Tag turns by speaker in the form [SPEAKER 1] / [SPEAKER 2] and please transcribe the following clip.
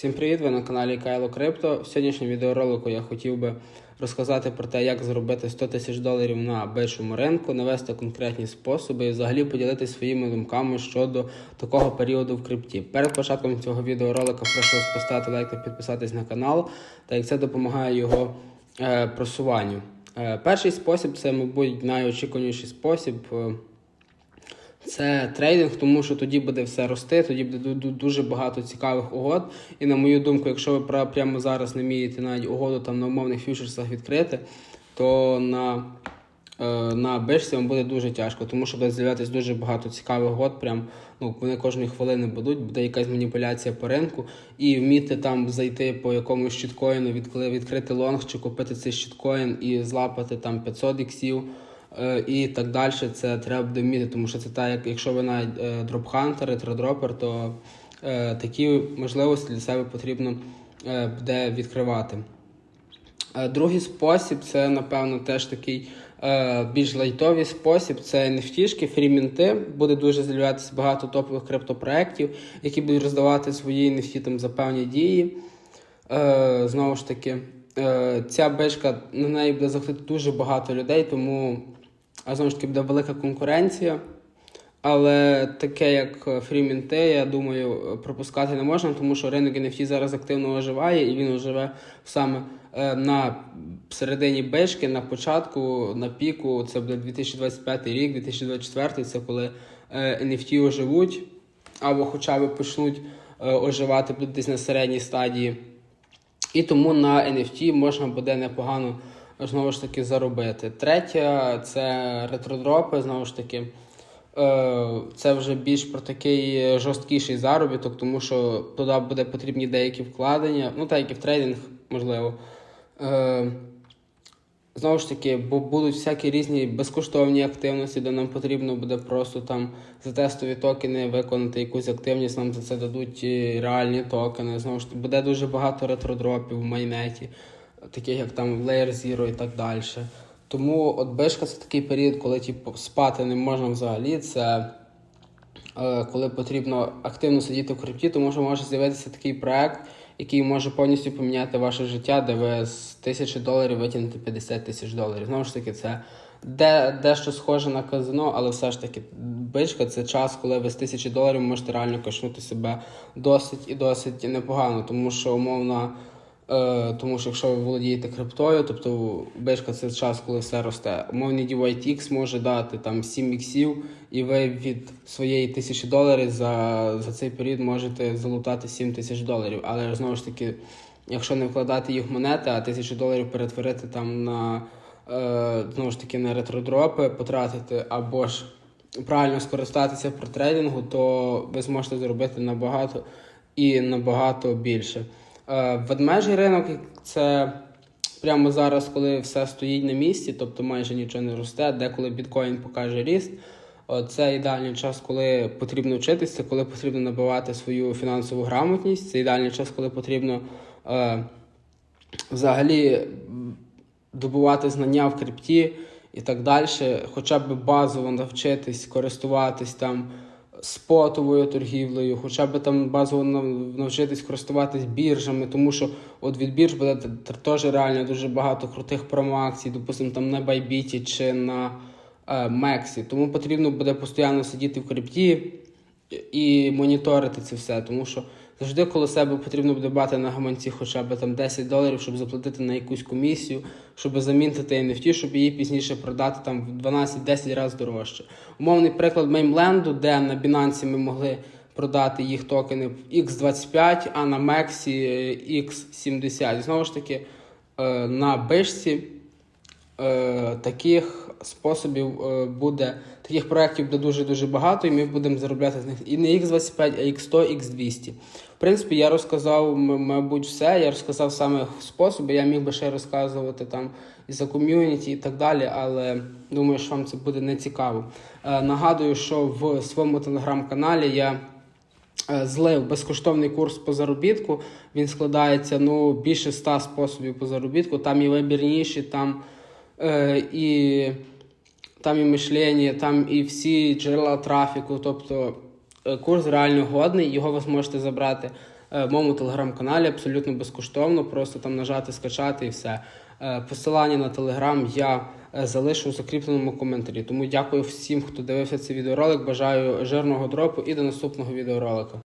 [SPEAKER 1] Всім привіт! Ви на каналі Кайло Крипто. В сьогоднішньому відеоролику я хотів би розказати про те, як заробити 100 тисяч доларів на биржовому ринку, навести конкретні способи і взагалі поділитися своїми думками щодо такого періоду в крипті. Перед початком цього відеоролика прошу вас поставити лайк та підписатись на канал, так як це допомагає його е, просуванню. Е, перший спосіб це, мабуть, найочікуваніший спосіб. е, це трейдинг, тому що тоді буде все рости, тоді буде ду- ду- дуже багато цікавих угод. І на мою думку, якщо ви прямо зараз не вмієте навіть угоду там на умовних фьючерсах відкрити, то на, е, на биржці вам буде дуже тяжко, тому що буде з'являтися дуже багато цікавих угод. Прям ну вони кожної хвилини будуть, буде якась маніпуляція по ринку, і вміти там зайти по якомусь щиткоїну, відкрити лонг чи купити цей щиткоін і злапати там 500 іксів. Е, і так далі, це треба буде вміти, тому що це так, як якщо ви навіть е, дропхантер, тредропер, то е, такі можливості для себе потрібно буде відкривати. Другий спосіб це, напевно, теж такий більш лайтовий спосіб. Це NFT-шки, фрімінти. Буде дуже з'являтися багато топових криптопроєктів, які будуть роздавати свої NFT там за певні дії. Знову ж таки, ця бешка на неї буде заходити дуже багато людей, тому а знову ж таки буде велика конкуренція. Але таке, як фрімінти, я думаю, пропускати не можна, тому що ринок NFT зараз активно оживає, і він оживе саме е, на середині бешки, на початку, на піку. Це буде 2025 рік, 2024 це коли е, NFT оживуть, або хоча б почнуть е, оживати десь на середній стадії. І тому на NFT можна буде непогано знову ж таки заробити. Третє це ретродропи, знову ж таки. Е, Це вже більш про такий жорсткіший заробіток, тому що туди буде потрібні деякі вкладення, ну так як і в трейдинг, можливо. Е, Знову ж таки, бо будуть всякі різні безкоштовні активності, де нам потрібно буде просто там за тестові токени виконати якусь активність, нам за це дадуть реальні токени. Знову ж таки, буде дуже багато ретродропів в майнеті, таких як там Layer Zero і так далі. Тому от бишка це такий період, коли типу, спати не можна взагалі. Це е, коли потрібно активно сидіти в крипті, тому що може з'явитися такий проект, який може повністю поміняти ваше життя, де ви з тисячі доларів витягнете 50 тисяч доларів. Знову ж таки, це де, дещо схоже на казино, але все ж таки бичка це час, коли ви з тисячі доларів можете реально качнути себе досить і досить непогано, тому що умовно. Е, тому що якщо ви володієте криптою, тобто бешка це час, коли все росте. Умовний DYTX може дати там 7 іксів, і ви від своєї тисячі доларів за, за цей період можете залутати 7 тисяч доларів. Але знову ж таки, якщо не вкладати їх в монети, а тисячу доларів перетворити там на е, знову ж таки на ретродропи, потратити або ж правильно скористатися про трейдингу, то ви зможете зробити набагато і набагато більше. Е, Ведмежий ринок це прямо зараз, коли все стоїть на місці, тобто майже нічого не росте, деколи біткоін покаже ріст. Це ідеальний час, коли потрібно вчитися, коли потрібно набивати свою фінансову грамотність. Це ідеальний час, коли потрібно е, взагалі добувати знання в крипті і так далі. Хоча б базово навчитись користуватись там спотовою торгівлею, хоча б там базово навчитись користуватись біржами, тому що от від бірж буде теж реально дуже багато крутих промоакцій, допустимо, там на Байбіті чи на е, Мексі. Тому потрібно буде постійно сидіти в крипті і моніторити це все, тому що завжди коло себе потрібно буде бати на гаманці хоча б там 10 доларів, щоб заплатити на якусь комісію, щоб замінити NFT, щоб її пізніше продати там в 12-10 разів дорожче. Умовний приклад Меймленду, де на Binance ми могли продати їх токени в X25, а на Мексі X70. Знову ж таки, е, на бишці е, таких способів е, буде, таких проєктів буде дуже-дуже багато, і ми будемо заробляти з них і не X25, а X100, X200. В принципі, я розказав, мабуть, все. Я розказав саме способи. Я міг би ще розказувати там і за ком'юніті і так далі, але думаю, що вам це буде не цікаво. Е, нагадую, що в своєму телеграм-каналі я. Е, Злив безкоштовний курс по заробітку. Він складається ну, більше ста способів по заробітку. Там і вибірніші, там е, і, там і мишлення, там і всі джерела трафіку. Тобто е, курс реально годний, його ви зможете забрати е, в моєму телеграм-каналі абсолютно безкоштовно. Просто там нажати, скачати і все. Посилання на телеграм я залишу в закріпленому коментарі. Тому дякую всім, хто дивився цей відеоролик. Бажаю жирного дропу і до наступного відеоролика.